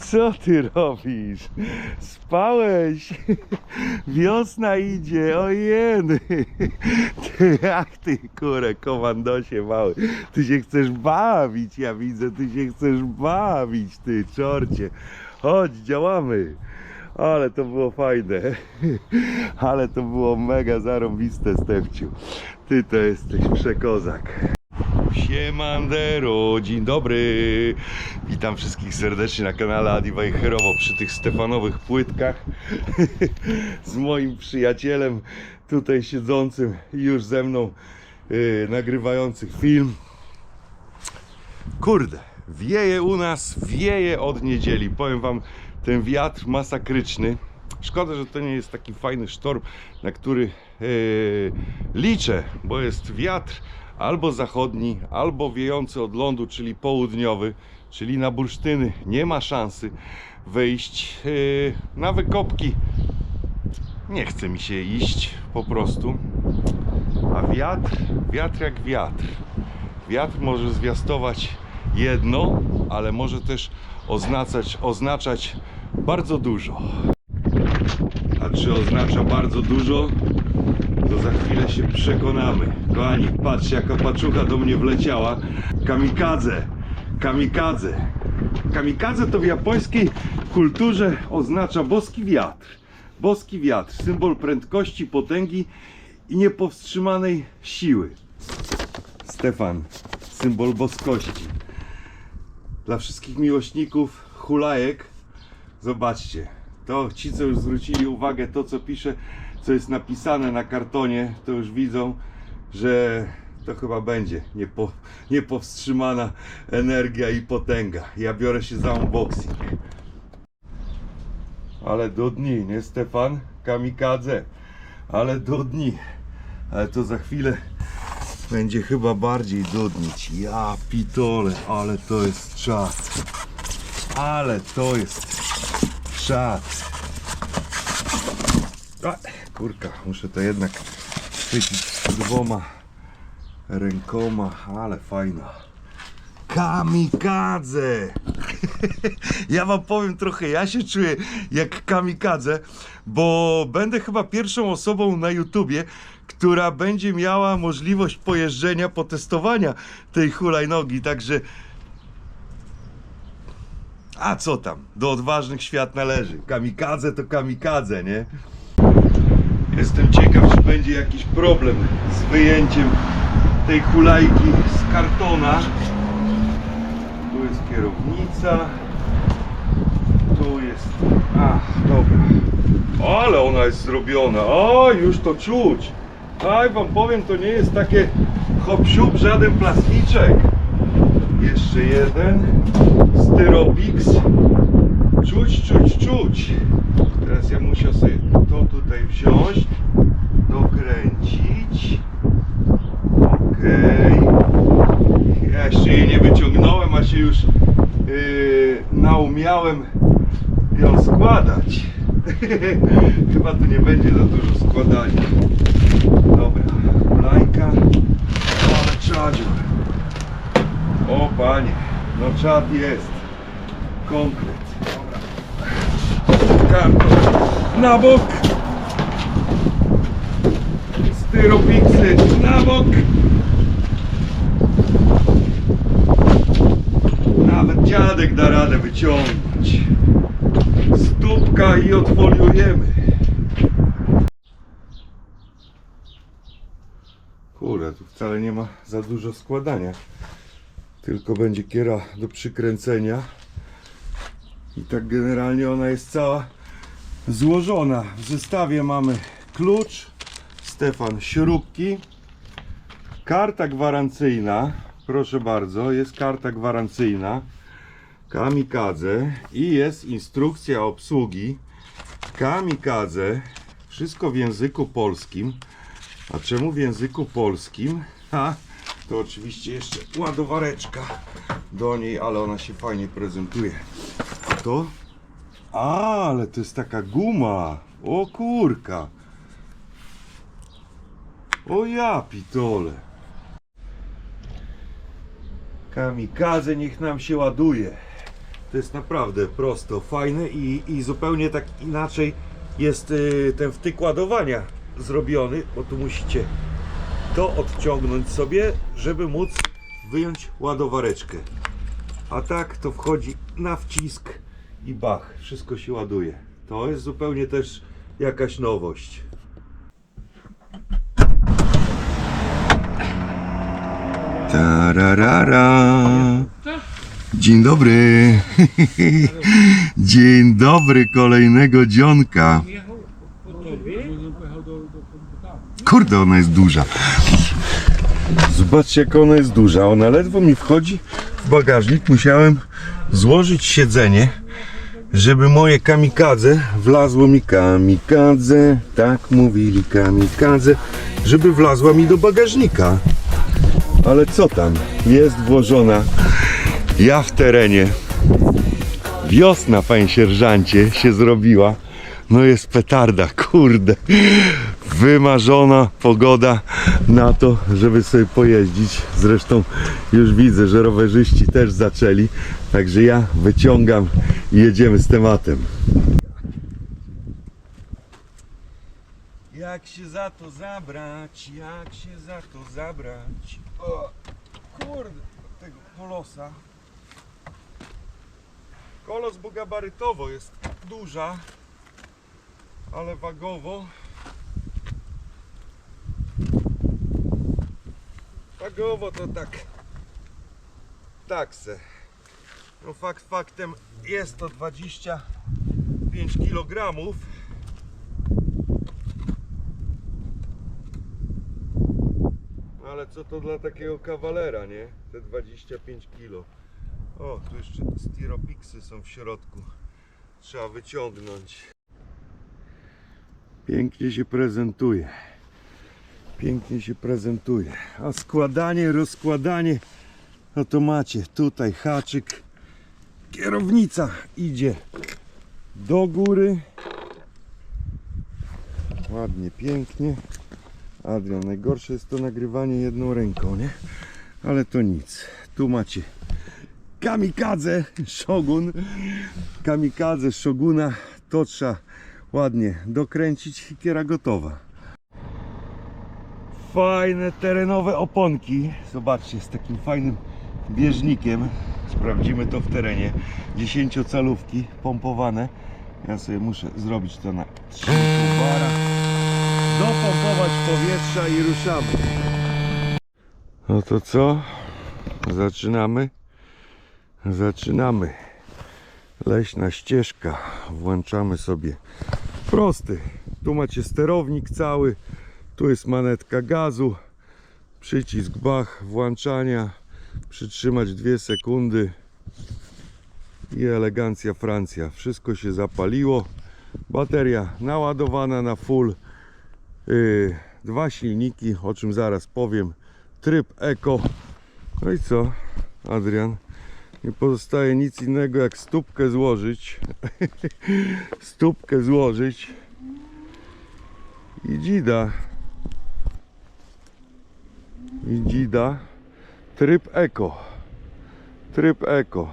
Co ty robisz? Spałeś? Wiosna idzie, ojeny. Ty, jak ty, kurę, komandosie mały. Ty się chcesz bawić, ja widzę, ty się chcesz bawić, ty, czorcie. Chodź, działamy. Ale to było fajne. Ale to było mega zarąbiste, Stefciu. Ty to jesteś przekozak. Siemandero, dzień dobry. Witam wszystkich serdecznie na kanale Adi Wajcherowo przy tych Stefanowych płytkach z moim przyjacielem tutaj siedzącym już ze mną yy, film. Kurde, wieje u nas, wieje od niedzieli. Powiem wam, ten wiatr masakryczny. Szkoda, że to nie jest taki fajny sztorm, na który yy, liczę, bo jest wiatr albo zachodni, albo wiejący od lądu, czyli południowy, czyli na bursztyny nie ma szansy wyjść. Yy, na wykopki nie chce mi się iść po prostu. A wiatr, wiatr jak wiatr. Wiatr może zwiastować jedno, ale może też oznaczać, oznaczać bardzo dużo. A czy oznacza bardzo dużo? To za chwilę się przekonamy. Kochani, patrzcie jaka paczucha do mnie wleciała. Kamikadze. Kamikadze. Kamikadze to w japońskiej kulturze oznacza boski wiatr. Boski wiatr, symbol prędkości, potęgi i niepowstrzymanej siły. Stefan, symbol boskości. Dla wszystkich miłośników hulajek, zobaczcie, to ci, co już zwrócili uwagę, to co pisze, co jest napisane na kartonie, to już widzą, że to chyba będzie niepo, niepowstrzymana energia i potęga. Ja biorę się za unboxing. Ale do dni, nie Stefan? Kamikadze. Ale do dni. Ale to za chwilę będzie chyba bardziej dudnić. Ja pitole, ale to jest czad. Ale to jest czad. Kurka, muszę to jednak chwycić dwoma rękoma, ale fajna. Kamikadze! Ja wam powiem trochę, ja się czuję jak kamikadze, bo będę chyba pierwszą osobą na YouTubie, która będzie miała możliwość pojeżdżenia, potestowania tej hulajnogi, także a co tam, do odważnych świat należy. Kamikadze to kamikadze, nie? Jestem ciekaw, czy będzie jakiś problem z wyjęciem tej hulajki z kartona. Tu jest kierownica. Tu jest. A, dobra. Ale ona jest zrobiona. O, już to czuć. Aj, wam powiem, to nie jest takie hop żaden plasticzek. Jeszcze jeden. Styropix. Czuć, czuć, czuć. Teraz ja muszę sobie to tutaj wziąć, dokręcić. Okej. Ja jeszcze jej nie wyciągnąłem, a się już yy, naumiałem ją składać. Chyba tu nie będzie za dużo składania. Dobra, lajka. Ale czadzior. O panie, no czad jest. Konkret. Karton na bok. Styropiksy na bok. Nawet dziadek da radę wyciągnąć. Stópka i odfoliujemy. Kurde, tu wcale nie ma za dużo składania. Tylko będzie kiera do przykręcenia. I tak generalnie ona jest cała złożona. W zestawie mamy klucz, Stefan śrubki, karta gwarancyjna. Proszę bardzo, jest karta gwarancyjna. Kamikadze i jest instrukcja obsługi Kamikadze. Wszystko w języku polskim. A czemu w języku polskim? Ha, to oczywiście jeszcze ładowareczka do niej, ale ona się fajnie prezentuje. A to? A, ale to jest taka guma. O kurka. O ja pitole. Kamikadze niech nam się ładuje. To jest naprawdę prosto, fajne i, i zupełnie tak inaczej jest y, ten wtyk ładowania zrobiony, bo tu musicie to odciągnąć sobie, żeby móc wyjąć ładowareczkę. A tak to wchodzi na wcisk i bach, wszystko się ładuje. To jest zupełnie też jakaś nowość. Tararara. Dzień dobry. Dzień dobry kolejnego dzionka. Kurde, ona jest duża. Zobaczcie, jak ona jest duża. Ona ledwo mi wchodzi w bagażnik. Musiałem złożyć siedzenie, żeby moje kamikadze wlazło mi kamikadze. Tak mówili kamikadze, żeby wlazła mi do bagażnika. Ale co tam? Jest włożona. Ja w terenie. Wiosna, panie sierżancie, się zrobiła. No jest petarda, kurde. Wymarzona pogoda na to, żeby sobie pojeździć. Zresztą już widzę, że rowerzyści też zaczęli. Także ja wyciągam i jedziemy z tematem. Jak się za to zabrać? Jak się za to zabrać? O, kurde, tego kolosa. Kolos, bo gabarytowo jest duża, ale wagowo. Wagowo to tak. Tak se. No fakt faktem jest to 25 kg. Ale co to dla takiego kawalera, nie? Te 25 kg. O, tu jeszcze styropiksy są w środku. Trzeba wyciągnąć. Pięknie się prezentuje. Pięknie się prezentuje. A składanie, rozkładanie, no to macie tutaj haczyk. Kierownica idzie do góry. Ładnie, pięknie. Adrian, najgorsze jest to nagrywanie jedną ręką, nie? Ale to nic. Tu macie kamikadze Shogun. Kamikadze Shoguna. To trzeba ładnie dokręcić i kiera gotowa. Fajne terenowe oponki. Zobaczcie, z takim fajnym bieżnikiem. Sprawdzimy to w terenie. 10-calówki pompowane. Ja sobie muszę zrobić to na 3 bara. Dopompować powietrza i ruszamy. No to co? Zaczynamy. Zaczynamy. Leśna ścieżka. Włączamy sobie prosty. Tu macie sterownik cały. Tu jest manetka gazu. Przycisk bach włączania. Przytrzymać 2 sekundy. I elegancja Francja. Wszystko się zapaliło. Bateria naładowana na full. Yy, dwa silniki, o czym zaraz powiem. Tryb Eco. No i co, Adrian? Nie pozostaje nic innego jak stópkę złożyć. stópkę złożyć. I dzida. I dzida. Tryb Eco. Tryb Eco.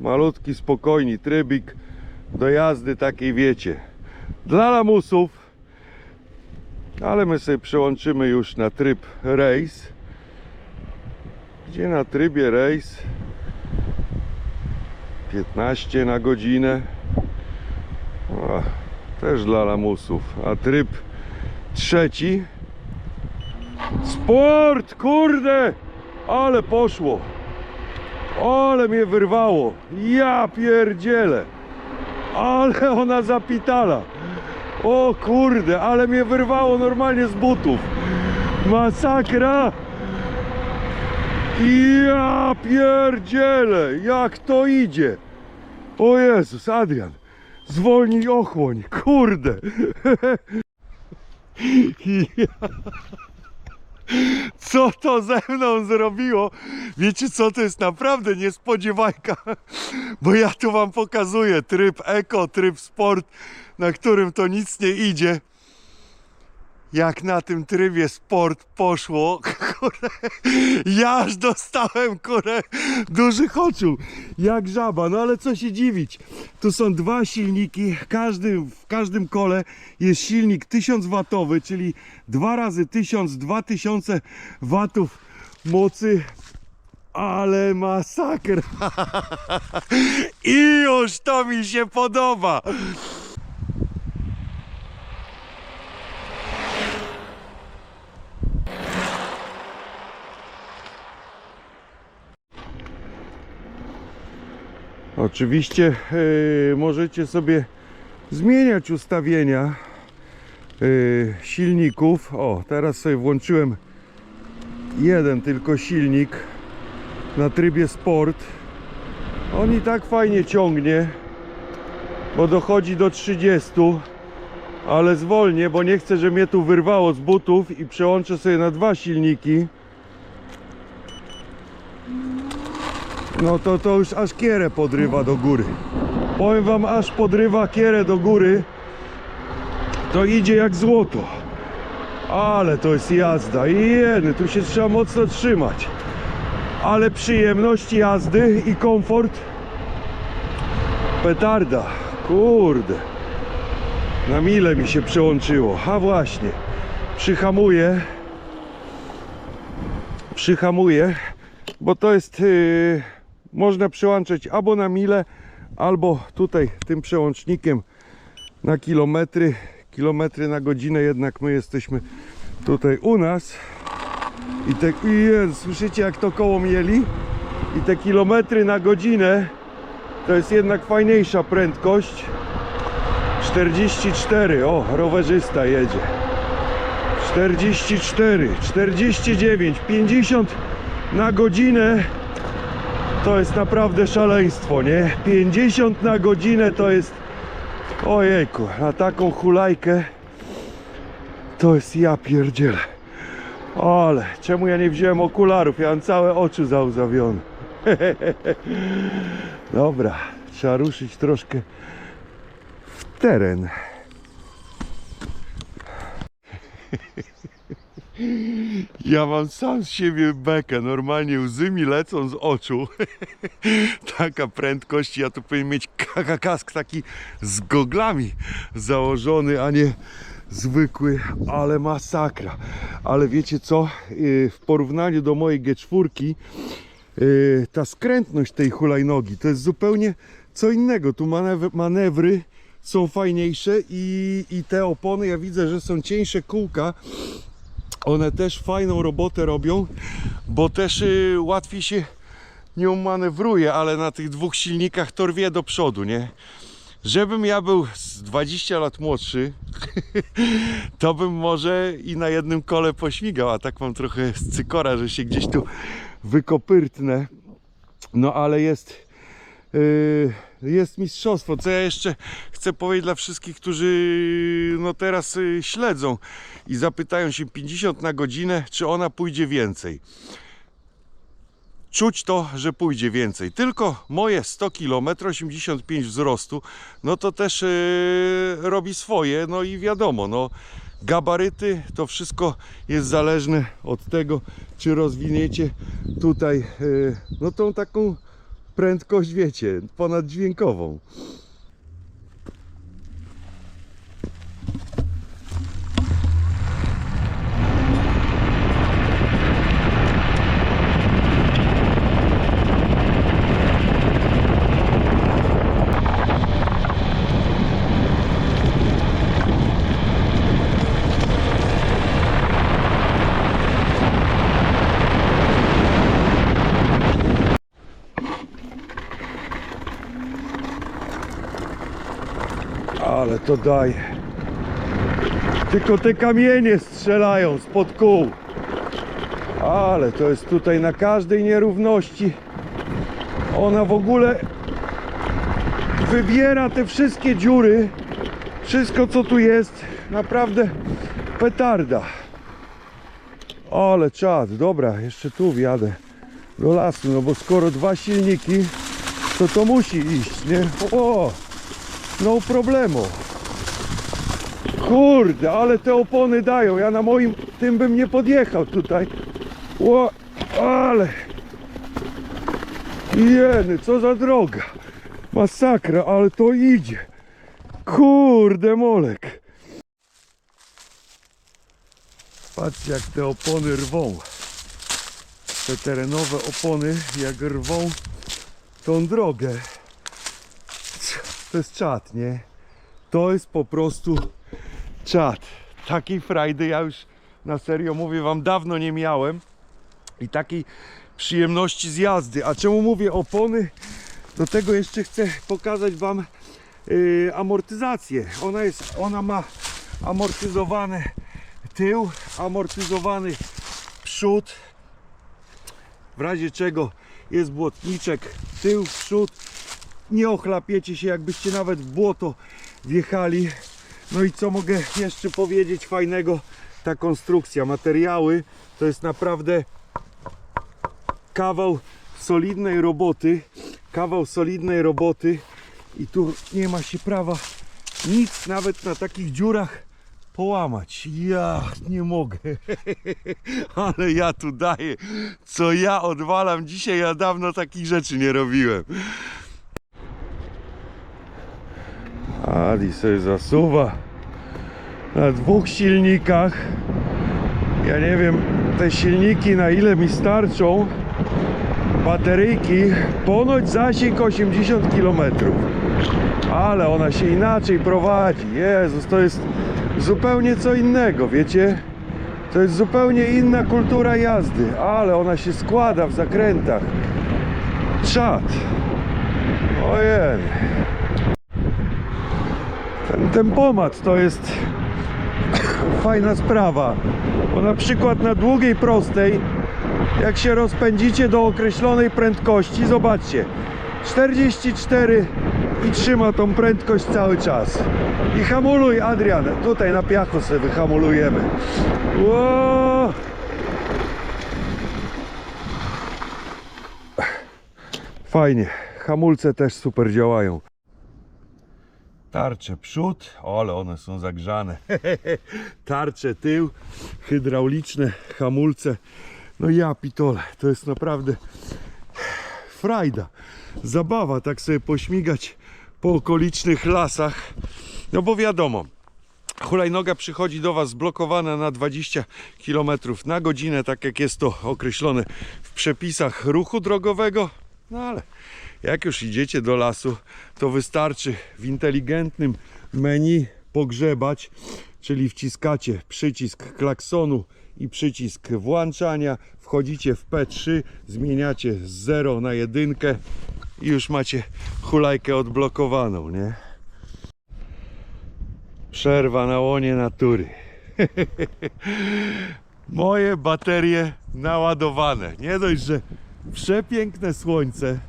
Malutki, spokojny trybik do jazdy takiej wiecie. Dla lamusów ale my sobie przełączymy już na tryb race gdzie na trybie race 15 na godzinę o, też dla lamusów a tryb trzeci sport kurde ale poszło ale mnie wyrwało ja pierdzielę ale ona zapitala o kurde, ale mnie wyrwało normalnie z butów. Masakra! Ja pierdzielę, jak to idzie. O Jezus, Adrian, zwolnij ochłoń, kurde. Ja. Co to ze mną zrobiło? Wiecie co, to jest naprawdę niespodziewajka, bo ja tu wam pokazuję tryb eko, tryb sport, na którym to nic nie idzie. Jak na tym trybie sport poszło, kurę. Ja aż dostałem kurę dużych oczu. Jak żaba, no ale co się dziwić. Tu są dwa silniki, każdy, w każdym kole jest silnik 1000 watowy, czyli dwa razy 1000, 2000 watów mocy. Ale masakra! I już to mi się podoba! Oczywiście yy, możecie sobie zmieniać ustawienia yy, silników. O, teraz sobie włączyłem jeden tylko silnik na trybie sport. On i tak fajnie ciągnie, bo dochodzi do 30, ale zwolnię, bo nie chcę, żeby mnie tu wyrwało z butów i przełączę sobie na dwa silniki. No to to już aż kierę podrywa do góry. Powiem wam, aż podrywa kierę do góry. To idzie jak złoto. Ale to jest jazda. I jeny, tu się trzeba mocno trzymać. Ale przyjemność jazdy i komfort. Petarda. Kurde. Na mile mi się przełączyło. A właśnie. Przyhamuję. Przyhamuję. Bo to jest... Yy, można przełączać albo na mile, albo tutaj tym przełącznikiem na kilometry. Kilometry na godzinę jednak my jesteśmy tutaj u nas. I te, Jezu, słyszycie jak to koło mieli? I te kilometry na godzinę to jest jednak fajniejsza prędkość. 44, o, rowerzysta jedzie. 44, 49, 50 na godzinę to jest naprawdę szaleństwo, nie? 50 na godzinę to jest ojejku, na taką hulajkę to jest ja pierdzielę. Ale czemu ja nie wziąłem okularów? Ja mam całe oczy załzawione. Dobra, trzeba ruszyć troszkę w teren. Ja mam sam z siebie bekę, normalnie łzy mi lecą z oczu. Taka prędkość, ja tu powinien mieć kask taki z goglami założony, a nie zwykły, ale masakra. Ale wiecie co, Yy, w porównaniu do mojej G4 yy, ta skrętność tej hulajnogi to jest zupełnie co innego. Tu manewry, manewry są fajniejsze i, i te opony, ja widzę, że są cieńsze kółka, one też fajną robotę robią, bo też y, łatwiej się nią manewruje, ale na tych dwóch silnikach to rwie do przodu, nie? Żebym ja był z 20 lat młodszy, to bym może i na jednym kole pośmigał, a tak mam trochę z cykora, że się gdzieś tu wykopyrtnę. No ale jest yy, jest mistrzostwo. Co ja jeszcze chcę powiedzieć dla wszystkich, którzy no teraz y, śledzą i zapytają się 50 na godzinę, czy ona pójdzie więcej. Czuć to, że pójdzie więcej. Tylko moje 100 km, 85 wzrostu, no to też yy, robi swoje. No i wiadomo, no gabaryty to wszystko jest zależne od tego, czy rozwiniecie tutaj yy, no tą taką prędkość, wiecie, ponaddźwiękową. Ale to daje. Tylko te kamienie strzelają spod kół. Ale to jest tutaj na każdej nierówności. Ona w ogóle wybiera te wszystkie dziury. Wszystko co tu jest. Naprawdę petarda. Ale czad. Dobra, jeszcze tu wjadę do lasu. No bo skoro dwa silniki, to to musi iść, nie? O! No problemu. Kurde, ale te opony dają. Ja na moim tym bym nie podjechał tutaj. Ło, ale... Jeny, co za droga. Masakra, ale to idzie. Kurde molek. Patrzcie jak te opony rwą. Te terenowe opony jak rwą tą drogę. To jest czat, nie? To jest po prostu czat. Takiej frajdy ja już na serio mówię wam dawno nie miałem. I takiej przyjemności z jazdy. A czemu mówię opony? Do tego jeszcze chcę pokazać wam yy, amortyzację. Ona jest, ona ma amortyzowany tył, amortyzowany przód. W razie czego jest błotniczek, tył, przód. Nie ochlapiecie się, jakbyście nawet w błoto wjechali. No i co mogę jeszcze powiedzieć fajnego? Ta konstrukcja, materiały to jest naprawdę kawał solidnej roboty. Kawał solidnej roboty i tu nie ma się prawa nic nawet na takich dziurach połamać. Ja nie mogę. Ale ja tu daję. Co ja odwalam dzisiaj, ja dawno takich rzeczy nie robiłem. Adi sobie zasuwa na dwóch silnikach. Ja nie wiem, te silniki na ile mi starczą. Bateryjki, ponoć zasięg 80 km. Ale ona się inaczej prowadzi. Jezus, to jest zupełnie co innego, wiecie? To jest zupełnie inna kultura jazdy, ale ona się składa w zakrętach. Czad. Ojej. Tempomat to jest fajna sprawa. Bo na przykład na długiej prostej, jak się rozpędzicie do określonej prędkości, zobaczcie, 44 i trzyma tą prędkość cały czas. I hamuluj, Adrian, tutaj na piachu sobie wyhamulujemy. Ło! Fajnie, hamulce też super działają. Tarcze przód, ale one są zagrzane. Tarcze tył, hydrauliczne hamulce. No ja pitole, to jest naprawdę frajda, zabawa tak sobie pośmigać po okolicznych lasach. No bo wiadomo, hulajnoga przychodzi do Was zblokowana na 20 km na godzinę, tak jak jest to określone w przepisach ruchu drogowego. No ale jak już idziecie do lasu, to wystarczy w inteligentnym menu pogrzebać, czyli wciskacie przycisk klaksonu i przycisk włączania, wchodzicie w P3, zmieniacie z 0 na 1 i już macie hulajkę odblokowaną, nie? Przerwa na łonie natury. Moje baterie naładowane. Nie dość, że przepiękne słońce,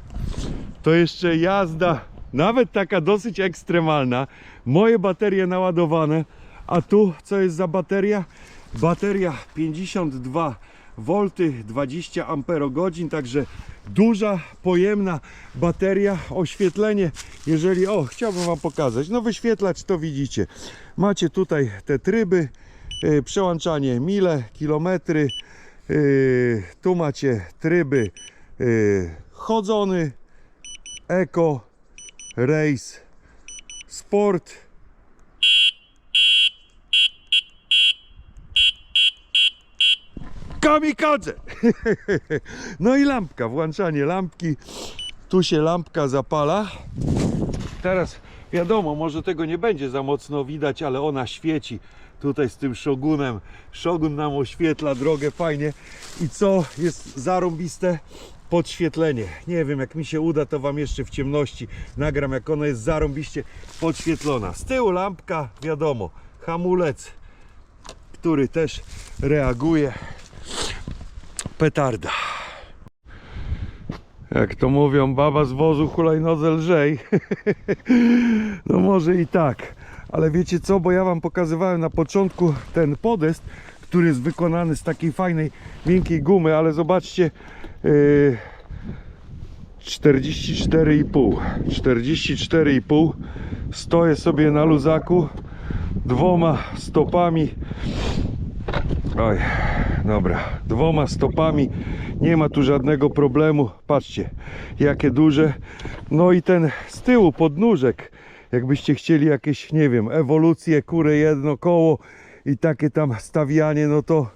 to jeszcze jazda, nawet taka dosyć ekstremalna. Moje baterie naładowane, a tu co jest za bateria? Bateria 52 V, 20 Ah, także duża, pojemna bateria. Oświetlenie, jeżeli, o, chciałbym Wam pokazać, no wyświetlacz to widzicie. Macie tutaj te tryby, yy, przełączanie mile, kilometry, yy, tu macie tryby yy, chodzony, Eko, Race, Sport. Kamikadze! No i lampka, włączanie lampki. Tu się lampka zapala. Teraz wiadomo, może tego nie będzie za mocno widać, ale ona świeci tutaj z tym szogunem. Szogun nam oświetla drogę fajnie. I co jest zarąbiste? Podświetlenie. Nie wiem, jak mi się uda, to Wam jeszcze w ciemności nagram, jak ona jest zarąbiście podświetlona. Z tyłu lampka, wiadomo, hamulec, który też reaguje. Petarda. Jak to mówią, baba z wozu hulajnodze lżej. no może i tak. Ale wiecie co, bo ja Wam pokazywałem na początku ten podest, który jest wykonany z takiej fajnej, miękkiej gumy, ale zobaczcie, yy, 44,5 44,5 stoję sobie na luzaku dwoma stopami. Oj, dobra, dwoma stopami, nie ma tu żadnego problemu. Patrzcie, jakie duże. No i ten z tyłu podnóżek, jakbyście chcieli jakieś, nie wiem, ewolucję, kurę jedno koło i takie tam stawianie, no to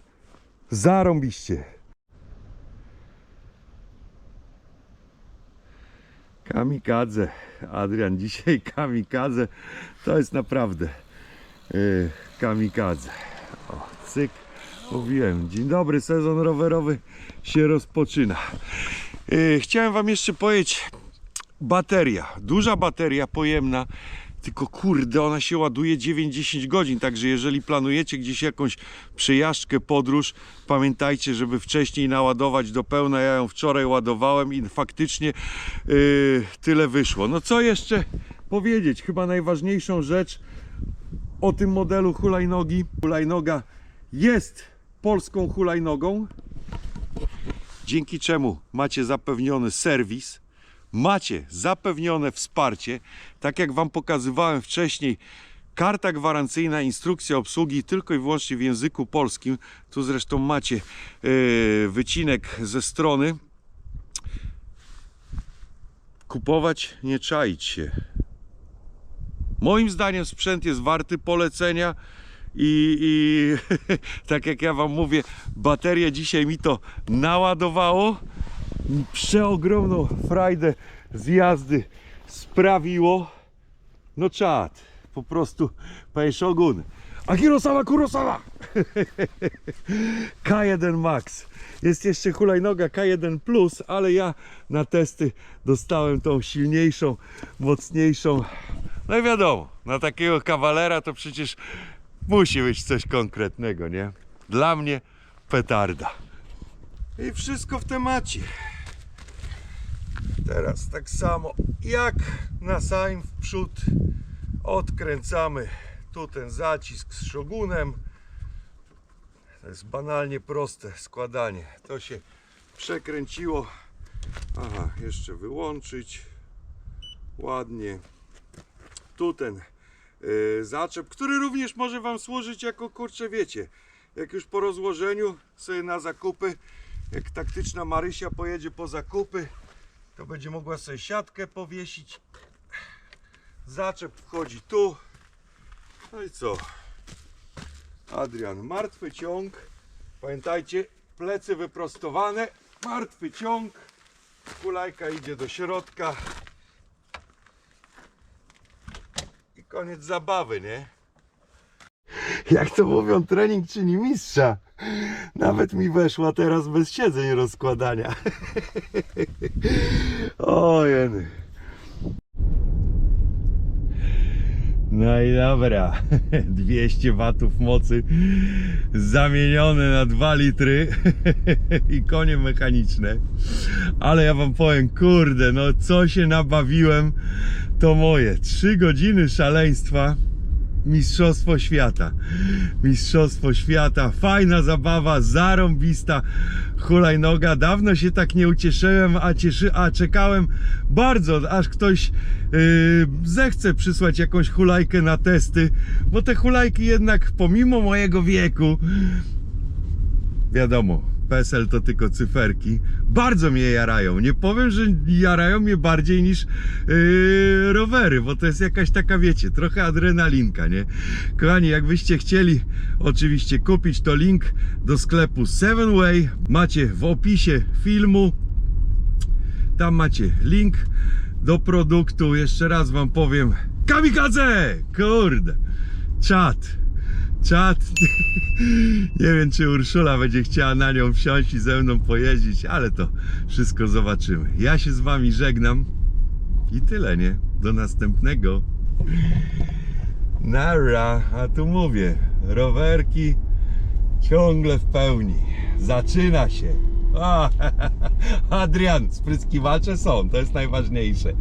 zarąbiście. Kamikadze, Adrian, dzisiaj kamikadze, to jest naprawdę yy, kamikadze. O, cyk, mówiłem, dzień dobry, sezon rowerowy się rozpoczyna. Yy, chciałem wam jeszcze powiedzieć, bateria, duża bateria pojemna, tylko kurde, ona się ładuje 9-10 godzin, także jeżeli planujecie gdzieś jakąś przejażdżkę, podróż, pamiętajcie, żeby wcześniej naładować do pełna. Ja ją wczoraj ładowałem i faktycznie yy, tyle wyszło. No co jeszcze powiedzieć? Chyba najważniejszą rzecz o tym modelu hulajnogi. Hulajnoga jest polską hulajnogą, dzięki czemu macie zapewniony serwis, macie zapewnione wsparcie, tak jak Wam pokazywałem wcześniej, karta gwarancyjna, instrukcja obsługi tylko i wyłącznie w języku polskim. Tu zresztą macie yy, wycinek ze strony. Kupować, nie czaić się. Moim zdaniem sprzęt jest warty polecenia i, i tak jak ja Wam mówię, bateria dzisiaj mi to naładowało. Przeogromną frajdę z jazdy sprawiło. No czad, po prostu panie Shogun. Akirosawa Kurosawa! K1 Max. Jest jeszcze hulajnoga K1 Plus, ale ja na testy dostałem tą silniejszą, mocniejszą. No i wiadomo, na takiego kawalera to przecież musi być coś konkretnego, nie? Dla mnie petarda. I wszystko w temacie. Teraz tak samo jak na samym w przód odkręcamy tu ten zacisk z szogunem. To jest banalnie proste składanie. To się przekręciło. Aha, jeszcze wyłączyć. Ładnie. Tu ten yy, zaczep, który również może Wam służyć jako kurcze, wiecie, jak już po rozłożeniu sobie na zakupy, jak taktyczna Marysia pojedzie po zakupy, to będzie mogła sobie siatkę powiesić. Zaczep wchodzi tu. No i co? Adrian, martwy ciąg. Pamiętajcie, plecy wyprostowane, martwy ciąg. Kulajka idzie do środka. I koniec zabawy, nie? Jak to mówią, trening czyni mistrza. Nawet mi weszła teraz bez siedzeń rozkładania. Ojeny. No i dobra, 200 watów mocy zamienione na 2 litry i konie mechaniczne. Ale ja wam powiem, kurde, no co się nabawiłem, to moje. 3 godziny szaleństwa. Mistrzostwo świata. Mistrzostwo świata. Fajna zabawa, zarąbista hulajnoga. Dawno się tak nie ucieszyłem, a, cieszy, a czekałem bardzo, aż ktoś yy, zechce przysłać jakąś hulajkę na testy, bo te hulajki jednak pomimo mojego wieku wiadomo, PESEL to tylko cyferki. Bardzo mnie jarają. Nie powiem, że jarają mnie bardziej niż yy, rowery, bo to jest jakaś taka, wiecie, trochę adrenalinka, nie? Kochani, jakbyście chcieli oczywiście kupić, to link do sklepu Seven Way macie w opisie filmu. Tam macie link do produktu. Jeszcze raz wam powiem. Kamikadze! Kurde! Czad! Czad! Nie wiem, czy Urszula będzie chciała na nią wsiąść i ze mną pojeździć, ale to wszystko zobaczymy. Ja się z wami żegnam i tyle, nie? Do następnego. Nara, a tu mówię, rowerki ciągle w pełni. Zaczyna się. A, Adrian, spryskiwacze są, to jest najważniejsze.